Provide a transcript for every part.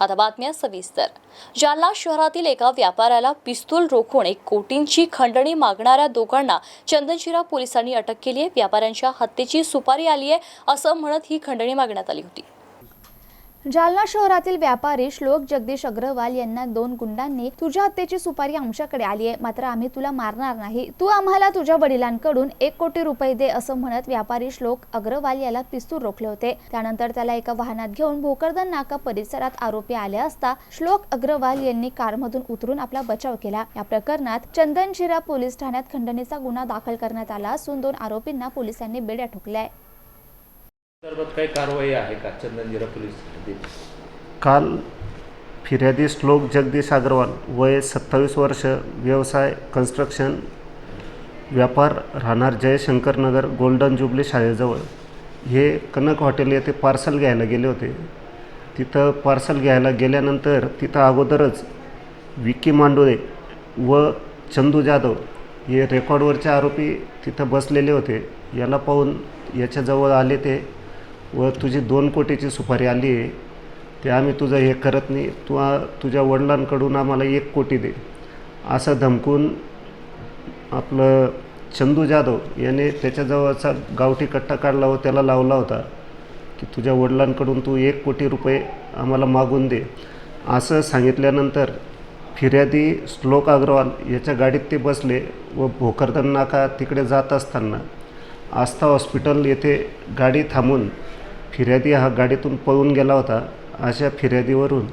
आता बातम्या सविस्तर. जालना शहरातील एका व्यापाऱ्याला पिस्तूल रोखून एक कोटींची खंडणी मागणाऱ्या दोघांना चंदनशिरा पोलिसांनी अटक केली आहे. व्यापाऱ्यांच्या हत्येची सुपारी आली आहे असं म्हणत ही खंडणी मागण्यात आली होती. जालना शहरातील व्यापारी श्लोक जगदीश अग्रवाल यांना दोन गुंडांनी तुझ्या हत्येची सुपारी आमच्याकडे आली आहे मात्र आम्ही तुला मारणार नाही. तू आम्हाला तुझ्या वडिलांकडून एक कोटी रुपये दे असं म्हणत व्यापारी श्लोक अग्रवाल याला पिस्तूल रोखले होते. त्यानंतर त्याला एका वाहनात घेऊन भोकरदन नाका परिसरात आरोपी आले असता श्लोक अग्रवाल यांनी कारमधून उतरून आपला बचाव केला. या प्रकरणात चंदनशिरा पोलीस ठाण्यात खंडणीचा गुन्हा दाखल करण्यात आला असून दोन आरोपींना पोलिसांनी बेड्या ठोकल्या आहे काही कारवाई आहे का? चंदनजिरा पोलीस काल फिर्यादी श्लोक जगदीश अग्रवाल वय सत्तावीस वर्ष व्यवसाय कन्स्ट्रक्शन व्यापार राहणार जयशंकर नगर गोल्डन जुबली शाळेजवळ. हे कनक हॉटेल येथे पार्सल घ्यायला गेले होते. तिथं पार्सल घ्यायला गेल्यानंतर तिथं अगोदरच विकी मांडोळे व चंदू जाधव हे रेकॉर्डवरचे आरोपी तिथं बसलेले होते. याला पाहून याच्याजवळ आले ते व तुझी दोन कोटीची सुपारी आली आहे ते आम्ही तुझं हे करत नाही. तू तुझ्या वडिलांकडून आम्हाला एक कोटी दे. असं धमकून आपलं चंदू जाधव याने त्याच्याजवळचा गावठी कट्टा काढला व त्याला लावला होता की तुझ्या वडिलांकडून तू एक कोटी रुपये आम्हाला मागून दे. असं सांगितल्यानंतर फिर्यादी श्लोक अग्रवाल याच्या गाडीत ते बसले व भोकरदन नाका तिकडे जात असताना आस्था हॉस्पिटल येथे गाडी थांबून फिर्यादी हा गाडीतून पळून गेला होता. अशा फिर्यादीवरून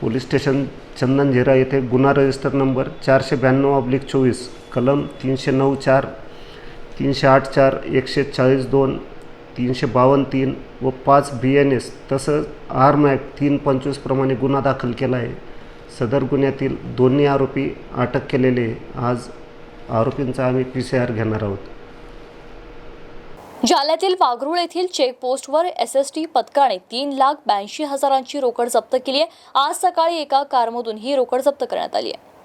पोलीस स्टेशन चंदनझिरा येथे गुन्हा रजिस्टर नंबर चारशे ब्याण्णव ऑब्लिक चोवीस कलम तीनशे नऊ चार तीनशे आठ चार एकशे चाळीस दोन तीनशे बावन्न तीन व पाच बी एन एस तसंच आर्म ॲक्ट तीन पंचवीसप्रमाणे गुन्हा दाखल केला आहे. सदर गुन्ह्यातील दोन्ही आरोपी अटक केलेले आज आरोपींचा आम्ही पी सी आर घेणार आहोत. जालन्यातील वाघरूळ येथील चेकपोस्टवर एस एस टी पथकाने तीन लाख ब्याऐंशी हजारांची रोकड जप्त केली आहे. आज सकाळी एका कारमधून ही रोकड जप्त करण्यात आली आहे.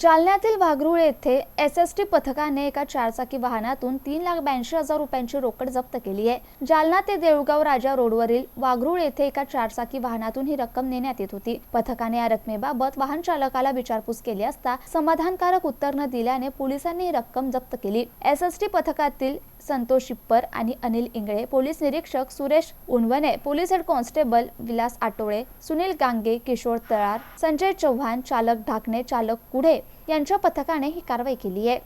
जालन्यातील वाघरूळ येथे एस एस टी पथकाने एका चारचाकी वाहनातून तीन लाख ब्याऐंशी हजार रुपयांची रोकड जप्त केली आहे. जालना ते देऊळगाव राजा रोडवरील वाघरूळ येथे एका चारचाकी वाहनातून ही रक्कम नेण्यात येत होती. पथकाने या रकमेबाबत वाहन चालकाला विचारपूस केली असता समाधानकारक उत्तर न दिल्याने पोलिसांनी ही रक्कम जप्त केली. एस एस टी पथकातील संतोष शिप्पर आणि अनिल इंगळे पोलीस निरीक्षक Suresh Unawane police head constable Vilas Atole Sunil Gange Kishor Talar Sanjay Chavan चालक ढाकणे चालक कुढे यांच्या पथकाने ही कारवाई केली आहे.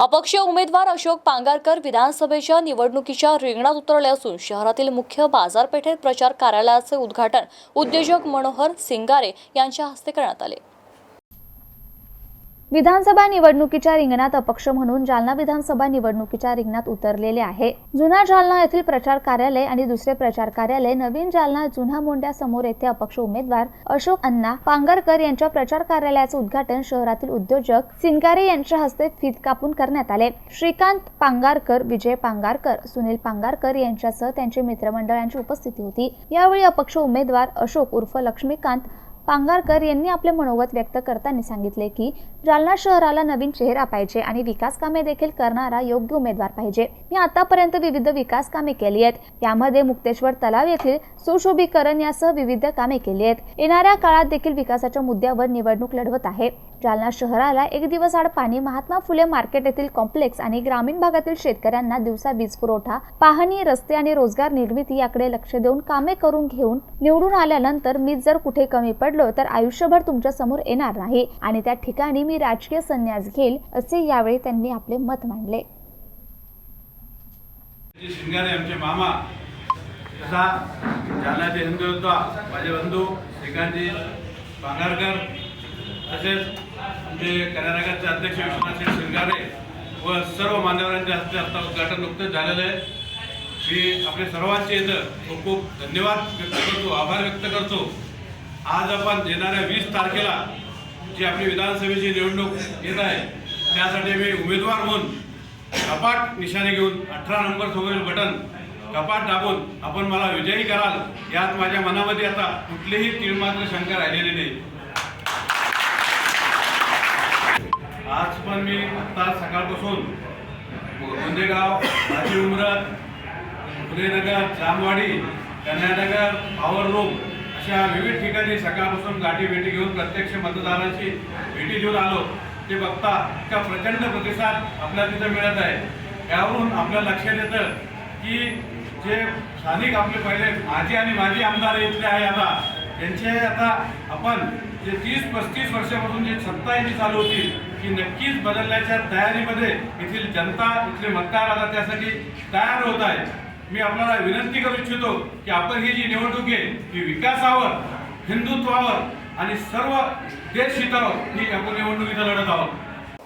अपक्ष उमेदवार अशोक पांगारकर विधानसभेच्या निवडणुकीच्या रिंगणात उतरले असून शहरातील मुख्य बाजारपेठेत प्रचार कार्यालयाचे उद्घाटन उद्योजक मनोहर सिंगारे यांच्या हस्ते करण्यात आले. विधानसभा निवडणुकीच्या रिंगणात अपक्ष म्हणून जालना विधानसभा निवडणुकीच्या रिंगणात उतरलेले आहे. जुना जालना येथील प्रचार कार्यालय आणि दुसरे प्रचार कार्यालय नवीन जालना जुन्हा मोंड्या समोर येथे अपक्ष उमेदवार अशोक अण्णा पांगरकर यांच्या प्रचार कार्यालयाचे उद्घाटन शहरातील उद्योजक सिंगारे यांच्या हस्ते फीत कापून करण्यात आले. श्रीकांत पांगारकर विजय पांगारकर सुनील पांगारकर यांच्यासह त्यांचे मित्रमंडळांची उपस्थिती होती. यावेळी अपक्ष उमेदवार अशोक उर्फ लक्ष्मीकांत पांगारकर यांनी आपले मनोगत व्यक्त करताना सांगितले की जालना शहराला नवीन चेहरा पाहिजे आणि विकास कामे देखील करणारा योग्य उमेदवार पाहिजे. मी आतापर्यंत विविध विकास कामे केली आहेत. यामध्ये मुक्तेश्वर तलाव येथील सुशोभीकरण यासह विविध कामे केली आहेत. येणाऱ्या काळात देखील विकासाच्या मुद्द्यावर निवडणूक लढवत आहे. जालना शहराला एक दिवस आड पाणी महात्मा फुले मार्केट येथील कॉम्प्लेक्स आणि ग्रामीण भागातील शेतकऱ्यांना दिवसा वीज पुरवठा पाहणी रस्ते आणि रोजगार निर्मिती याकडे लक्ष देऊन कामे करून घेऊन निवडून आल्यानंतर मी जर कुठे कमी पडलो तर आयुष्यभर तुमच्यासमोर येणार नाही आणि त्या ठिकाणी मी राजकीय संन्यास घेईल असे यावेळी त्यांनी आपले मत मांडले. शिंगारे आमचे मामा जालन्याचे हिंदू माझे बंधू श्रीकांतजी बांगारकर तसेच आमचे कर्नाटकाचे अध्यक्ष विश्वनाथ शिरगारे व सर्व मान्यवरांच्या हस्ते आता उद्घाटन नुकतंच झालेलं आहे. मी आपले सर्वांचे इथं खूप खूप धन्यवाद व्यक्त करतो आभार व्यक्त करतो. आज आपण येणाऱ्या वीस तारखेला जी आपली विधानसभेची निवडणूक येत आहे त्यासाठी मी उमेदवार म्हणून कपाट निशाणे घेऊन अठरा नंबर समोरील बटन कपाट दाबून आपण मला विजयी कराल यात माझ्या मनामध्ये आता कुठलीही तिळमात्र शंका राहिलेली नाही. आज पण मी आता सकाळपासून गोंदेगाव भाजी उमरत पुणेनगर जामवाडी कन्यानगर पॉवर रूम अशा विविध ठिकाणी सकाळपासून गाठी भेटी घेऊन प्रत्यक्ष मतदारांची भेटी घेऊन आलो. ते बघता इतका प्रचंड प्रतिसाद आपल्याला तिथं मिळत आहे. यावरून आपल्या लक्षात येतं की जे स्थानिक आपले पहिले माजी आणि माजी आमदार इथले आहे आता त्यांचे आता आपण जे तीस पस्तीस वर्षापासून जी सत्ता इथे चालू होती की नक्कीच बदलण्याच्या तयारीमध्ये येथील जनता इथले मतदार आता त्यासाठी तयार होत आहे. मी आपल्याला विनंती करू इच्छितो की आपण ही जी निवडणूक आहे ही विकासावर हिंदुत्वावर आणि सर्व देशहितावर ही आपण निवडणुकीचा लढत आहोत.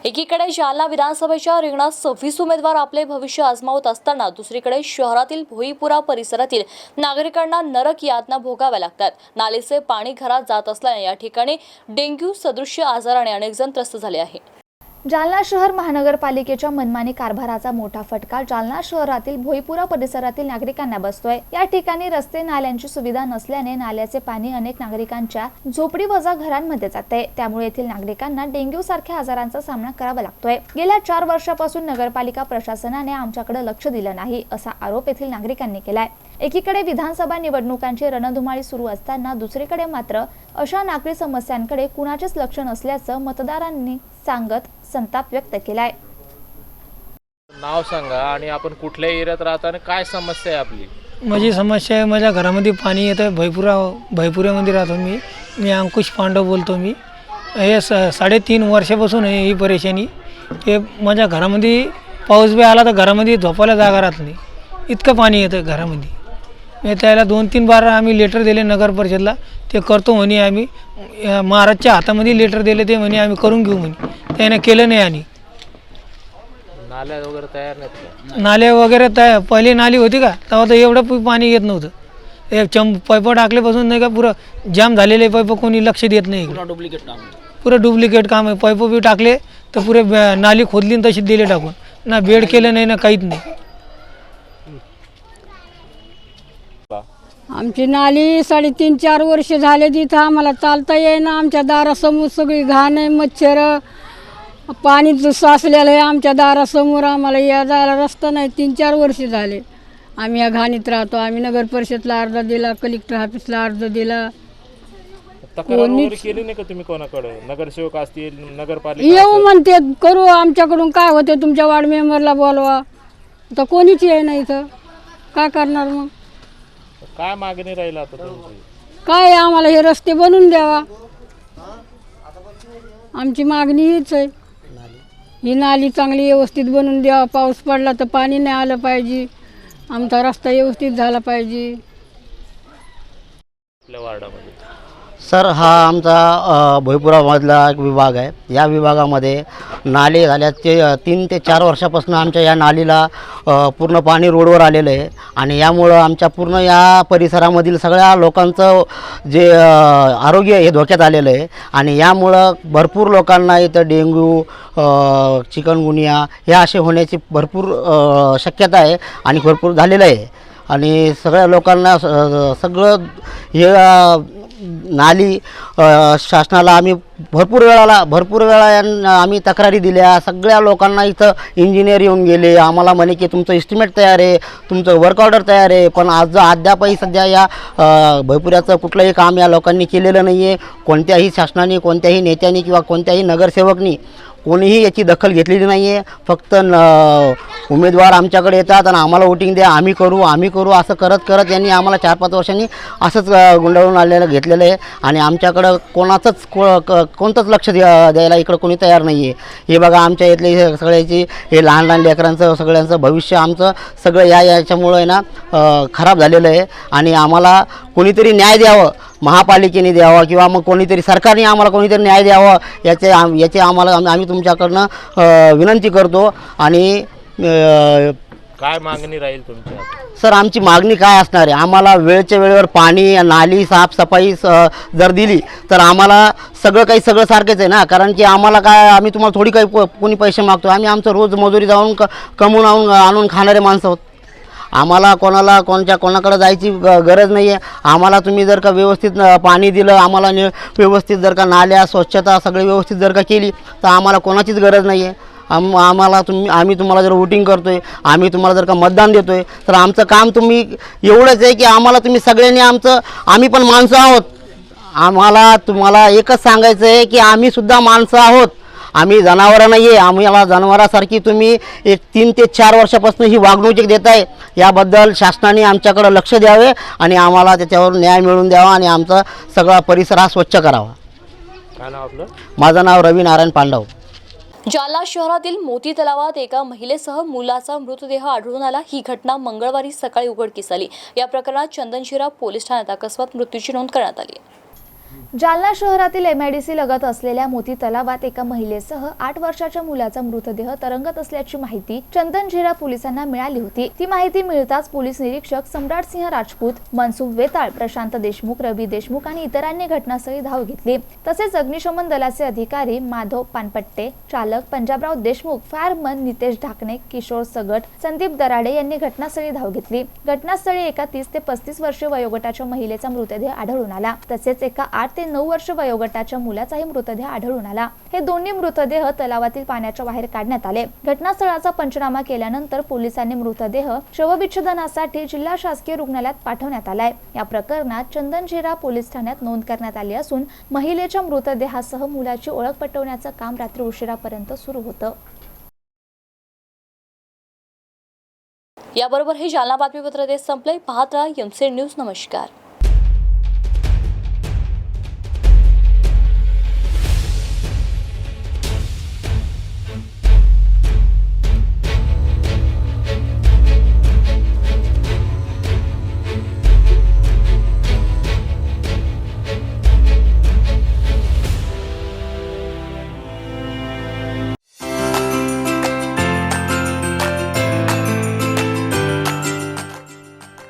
एकीकडे जालना विधानसभेच्या रिंगणात सव्वीस उमेदवार आपले भविष्य आजमावत असताना दुसरीकडे शहरातील भोईपुरा परिसरातील नागरिकांना नरक यातना भोगाव्या लागतात. नालेचे पाणी घरात जात असल्याने या ठिकाणी डेंग्यू सदृश्य आजाराने अनेक जण त्रस्त झाले आहे. जालना शहर महानगरपालिकेच्या मनमानी कारभाराचा मोठा फटका जालना शहरातील भोईपुरा परिसरातील नागरिकांना बसतोय. या ठिकाणी रस्ते नाल्यांची सुविधा नसल्याने नाल्याचे पाणी अनेक नागरिकांच्या झोपडी वजा घरांमध्ये जाते. त्यामुळे येथील नागरिकांना डेंग्यू सारख्या आजारांचा सामना करावा लागतोय. गेल्या चार वर्षापासून नगरपालिका प्रशासनाने आमच्याकडे लक्ष दिलं नाही असा आरोप येथील नागरिकांनी केलाय. एकीकडे विधानसभा निवडणुकांची रणधुमाळी सुरू असताना दुसरीकडे मात्र अशा नागरी समस्यांकडे कुणाचेच लक्ष नसल्याचं मतदारांनी सांगत संताप व्यक्त केलाय. नाव सांगा आणि आपण कुठल्या एरियात राहतो आणि काय समस्या आहे आपली? माझी समस्या आहे माझ्या घरामध्ये पाणी येतं भैपुरा भैपुऱ्यामध्ये राहतो मी. मी अंकुश पांडव बोलतो मी. हे स साडेतीन वर्षापासून आहे ही परेशानी. हे माझ्या घरामध्ये पाऊस बी आला तर घरामध्ये झोपायला जागा राहत नाही. इतकं पाणी येतं घरामध्ये. मी त्याला दोन तीन बार आम्ही लेटर दिले नगर परिषदला. ते करतो म्हणे आम्ही. महाराजच्या हातामध्ये लेटर दिले ते म्हणे आम्ही करून घेऊ म्हणे. त्याने केलं नाही आणि. नाल्या वगैरे तयार नाहीत नाले वगैरे तया पहिली नाली होती का? तेव्हा तर एवढं पु- पाणी येत नव्हतं. एक चंप पैप टाकल्यापासून नाही का पुरं जाम झालेले पैप कोणी लक्ष देत नाही पुरा डुप्लिकेट काम पुरं डुप्लिकेट काम आहे. पैप बी टाकले तर पुरे ब- नाली खोदली आणि तशी दिले टाकून. ना बेड केलं नाही ना काहीच नाही. आमची नाली साडेतीन चार वर्ष झाले तिथं आम्हाला चालता येईना. आमच्या दारासमोर सगळी घाण आहे मच्छर. पाणी साचलेलं आहे आमच्या दारासमोर आम्हाला या जायला रस्ता नाही. तीन चार वर्ष झाले. आम्ही या घाणीत राहतो. आम्ही नगर परिषदला अर्ज दिला कलेक्टर ऑफिसला अर्ज दिला. तक्रार वगैरे कोणीच- केली नाही का तुम्ही कोणाकडे? नगरसेवक असतील नगरपालिका येऊ? म्हणते करू आमच्याकडून. काय होते तुमच्या वार्ड मेंबरला बोलवा. तर कोणीच ये नाही इथं. काय करणार मग? काय मागणी राहील आता तुमची? काय आम्हाला हे रस्ते बनवून द्यावा. आमची मागणी हीच आहे. ही नाली चांगली व्यवस्थित बनवून द्यावा. पाऊस पडला तर पाणी नाही आलं पाहिजे. आमचा रस्ता व्यवस्थित झाला पाहिजे. आपल्या वार्डामध्ये. सर हा आमचा भोईपुरामधला एक विभाग आहे. या विभागामध्ये नाले झाल्या ते तीन ते चार वर्षापासून आमच्या या नालीला पूर्ण पाणी रोडवर आलेलं आहे. आणि यामुळं आमच्या पूर्ण या परिसरामधील सगळ्या लोकांचं जे आरोग्य हे धोक्यात आलेलं आहे. आणि यामुळं भरपूर लोकांना इथं डेंग्यू चिकनगुनिया हे असे होण्याची भरपूर शक्यता आहे आणि भरपूर झालेलं आहे. आणि सगळ्या लोकांना सगळं हे नाली शासनाला आम्ही भरपूर वेळाला भरपूर वेळा यांना आम्ही तक्रारी दिल्या. सगळ्या लोकांना इथं इंजिनियर येऊन गेले. आम्हाला म्हणे की तुमचं इस्टिमेट तयार आहे तुमचं वर्क ऑर्डर तयार आहे पण आज अद्यापही सध्या या भरपुऱ्याचं कुठलंही काम या लोकांनी केलेलं नाही आहे कोणत्याही शासनाने कोणत्याही नेत्याने किंवा कोणत्याही नगरसेवकनी कोणीही याची दखल घेतलेली नाही आहे फक्त न उमेदवार आमच्याकडे येतात आणि आम्हाला वोटिंग द्या आम्ही करू आम्ही करू असं करत करत यांनी आम्हाला चार पाच वर्षांनी असंच गुंडाळून आलेलं घेतलेलं आहे. आणि आमच्याकडं कोणाचंच को क- कोणतंच लक्ष द्या द्यायला इकडं कोणी तयार नाही आहे हे बघा आमच्या इथले सगळ्याची हे लहान लहान लेकरांचं सगळ्यांचं भविष्य आमचं सगळं या याच्यामुळं आहे ना खराब झालेलं आहे. आणि आम्हाला कोणीतरी न्याय द्यावं महापालिकेने द्यावं किंवा मग कोणीतरी सरकारने आम्हाला कोणीतरी न्याय द्यावं याचे आम याचे आम्हाला आम- आम्ही तुमच्याकडनं विनंती करतो आणि काय मागणी राहील तुमच्या सर आमची मागणी काय असणार आहे? आम्हाला वेळच्या वेळेवर पाणी नाली साफसफाई जर दिली तर आम्हाला सगळं काही सगळं सारखंच आहे ना? कारण की आम्हाला काय आम्ही तुम्हाला थोडी काही कोणी पैसे मागतो आम्ही आमचं रोज मजुरी जाऊन क कमवून आणून आणून खाणारे माणसं आहोत. आम्हाला कोणाला कोणच्या कोणाकडे जायची ग- गरज नाही आहे आम्हाला तुम्ही जर का व्यवस्थित पाणी दिलं आम्हाला नि व्यवस्थित जर का नाल्या स्वच्छता सगळी व्यवस्थित जर का केली तर आम्हाला कोणाचीच गरज नाही आहे आम आम्हाला तुम्ही आम्ही तुम्हाला जर वोटिंग करतो आहे आम्ही तुम्हाला जर का मतदान देतो आहे तर आमचं काम तुम्ही एवढंच आहे की आम्हाला तुम्ही सगळ्यांनी आमचं आम्ही पण माणसं आहोत. आम्हाला तुम्हाला एकच सांगायचं आहे की आम्हीसुद्धा माणसं आहोत. आम्ही जनावरं नाही आहे आम्हाला जनावरासारखी तुम्ही एक तीन ते चार वर्षापासून ही वागणूक देताय. याबद्दल शासनाने आमच्याकडं लक्ष द्यावे आणि आम्हाला त्याच्यावर न्याय मिळवून द्यावा आणि आमचा सगळा परिसर हा स्वच्छ करावा. काय नाव आपलं? माझं नाव रवी नारायण पांडव. जालना शहरातील मोती तलावात एका महिलेसह मुलाचा मृतदेह आढळून आला. ही घटना मंगळवारी सकाळी उघडकीस आली. या प्रकरणात चंदनशिरा पोलीस ठाण्यात अकस्मात मृत्यूची नोंद करण्यात आली आहे. जालना शहरातील एमआयडीसी लगत असलेल्या मोती तलावात एका महिलेसह आठ वर्षाच्या मुलाचा मृतदेह तरंगत असल्याची माहिती चंदनझिरा पोलिसांना मिळाली होती. ती माहिती मिळताच पोलीस निरीक्षक सम्राट सिंह राजपूत मनसुख वेताळ प्रशांत देशमुख रवी देशमुख आणि इतरांनी घटनास्थळी धाव घेतली. तसेच अग्निशमन दलाचे अधिकारी माधव पानपट्टे चालक पंजाबराव देशमुख फायरमन नितेश ढाकणे किशोर सगट संदीप दराडे यांनी घटनास्थळी धाव घेतली. घटनास्थळी एका तीस ते पस्तीस वर्षीय वयोगटाच्या महिलेचा मृतदेह आढळून आला. तसेच एका आठ ते नऊ वर्ष वयोगटाच्या मुलाचाही मृतदेह आढळून आला. हे दोन्ही मृतदेह तलावातील पाण्याच्या बाहेर काढण्यात आले. घटनास्थळाचा पंचनामा केल्यानंतर पोलिसांनी मृतदेह शवविच्छेदनासाठी जिल्हा शासकीय रुग्णालयात पाठवण्यात आलाय. या प्रकरणात चंदनझिरा पोलीस ठाण्यात नोंद करण्यात आली असून महिलेच्या मृतदेहासह मुलाची ओळख पटवण्याचं काम रात्री उशिरापर्यंत सुरू होतं. याबरोबर हे जालना बातमीपत्र ते संपले पाहत राहा एमसी न्यूज नमस्कार.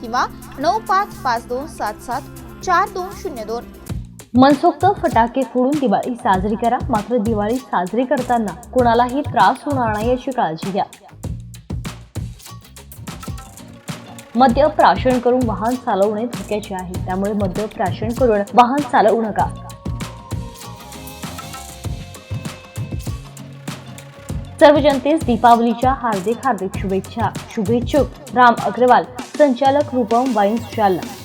किंवा नऊ पाच पाच दोन सात सात चार दोन शून्य दोन. मनसोक्त फटाके फोडून दिवाळी साजरी करा. मात्र दिवाळी साजरी करताना कोणालाही त्रास होणार नाही याची काळजी घ्या. मद्य प्राशन करून वाहन चालवणे धोक्याचे आहे. त्यामुळे मद्य प्राशन करून वाहन चालवू नका. सर्व जनतेस दीपावलीच्या हार्दिक हार्दिक शुभेच्छा. शुभेच्छुक. राम अग्रवाल. संचालक रूपम वाईन्स जालना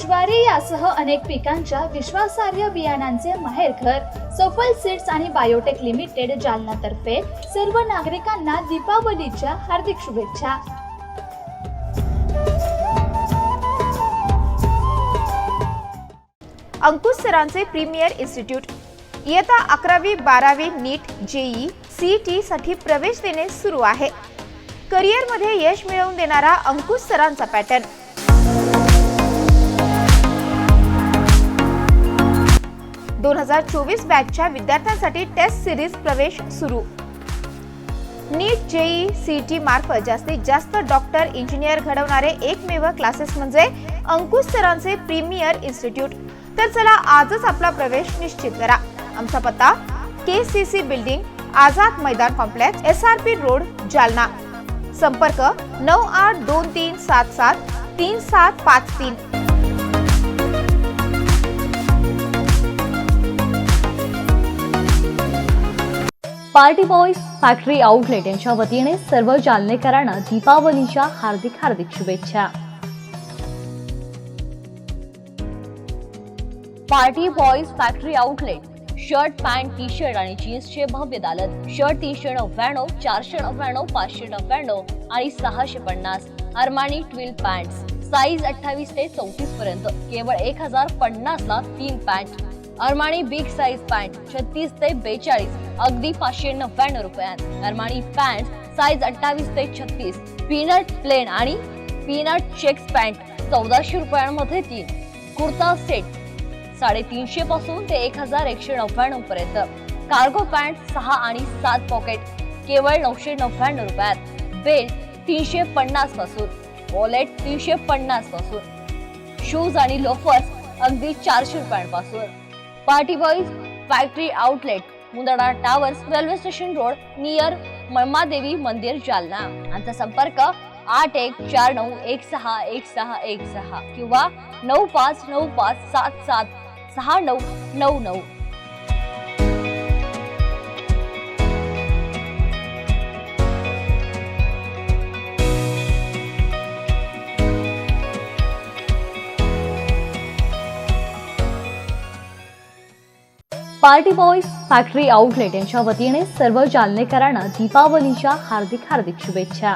ज्वारी यासह अनेक पिकांच्या विश्वासार्ह बियाणांचे माहेरघर सफल सीड्स आणि बायोटेक लिमिटेड जालनातर्फे सर्व नागरिकांना दीपावलीच्या हार्दिक शुभेच्छा. अंकुश सरांचे प्रीमियर इन्स्टिट्यूट. इयत्ता अकरावी बारावी नीट जेई सी साठी प्रवेश देणे सुरू आहे. करिअरमध्ये यश मिळवून देणारा अंकुश सरांचा पॅटर्न. दोन हजार चोवीस बॅचच्या विद्यार्थ्यांसाठी टेस्ट सिरीज प्रवेश सुरू. नीट जेई सीटी मार्फत जास्तीत जास्त डॉक्टर इंजिनियर घडवणारे एकमेव क्लासेस म्हणजे अंकुश सरांचे प्रीमियर इन्स्टिट्यूट तर चला आजच आपला प्रवेश निश्चित करा. आमचा पत्ता K C C building Azad Maidan complex S R P road Jalna. संपर्क नऊ आठ दोन तीन सात सात तीन सात पाच तीन. पार्टी बॉईज फॅक्टरी आउटलेट यांच्या वतीने सर्व जालनेकरांना दीपावलीच्या हार्दिक हार्दिक शुभेच्छा. Party boys factory outlet shirt pant T shirt आणि जीन्सचे भव्य दालत शर्ट तीनशे नव्याण्णव चारशे नव्याण्णव पाचशे नव्याण्णव आणि सहाशे पन्नास. अरमानी ट्विल पॅन्ट साईज अठ्ठावीस ते चौतीस पर्यंत. केवळ एक हजार पन्नास ला तीन pant. Armani big size pant छत्तीस ते बेचाळीस अगदी पाचशे नव्याण्णव रुपयात. अरमानी पॅन्ट साईज अठ्ठावीस ते छत्तीस पीनट प्लेन आणि पीनट चेक्स पॅन्ट चौदाशे रुपयांमध्ये तीन. कुर्ता सेट साडेतीनशे पासून ते एक हजार एकशे नव्याण्णव पर्यंत. कार्गो पॅन्ट सहा आणि सात पॉकेट केवळ नऊशे नव्याण्णव रुपयात. बेल्ट तीनशे पन्नासपासून. वॉलेट तीनशे पन्नासपासून. शूज आणि लोफर्स अगदी चारशे रुपयांपासून. Party boys factory outlet Mundada towers railway station road near Malmadevi मंदिर जालना. आमचा संपर्क आठ एक चार नऊ एक सहा एक सहा एक सहा किंवा नऊ पाच नऊ पाच सात सात सहा नऊ नऊ नऊ. पार्टी बॉयज फॅक्टरी आउटलेट यांच्या वतीने सर्व जालनेकरांना दीपावलीच्या हार्दिक हार्दिक शुभेच्छा.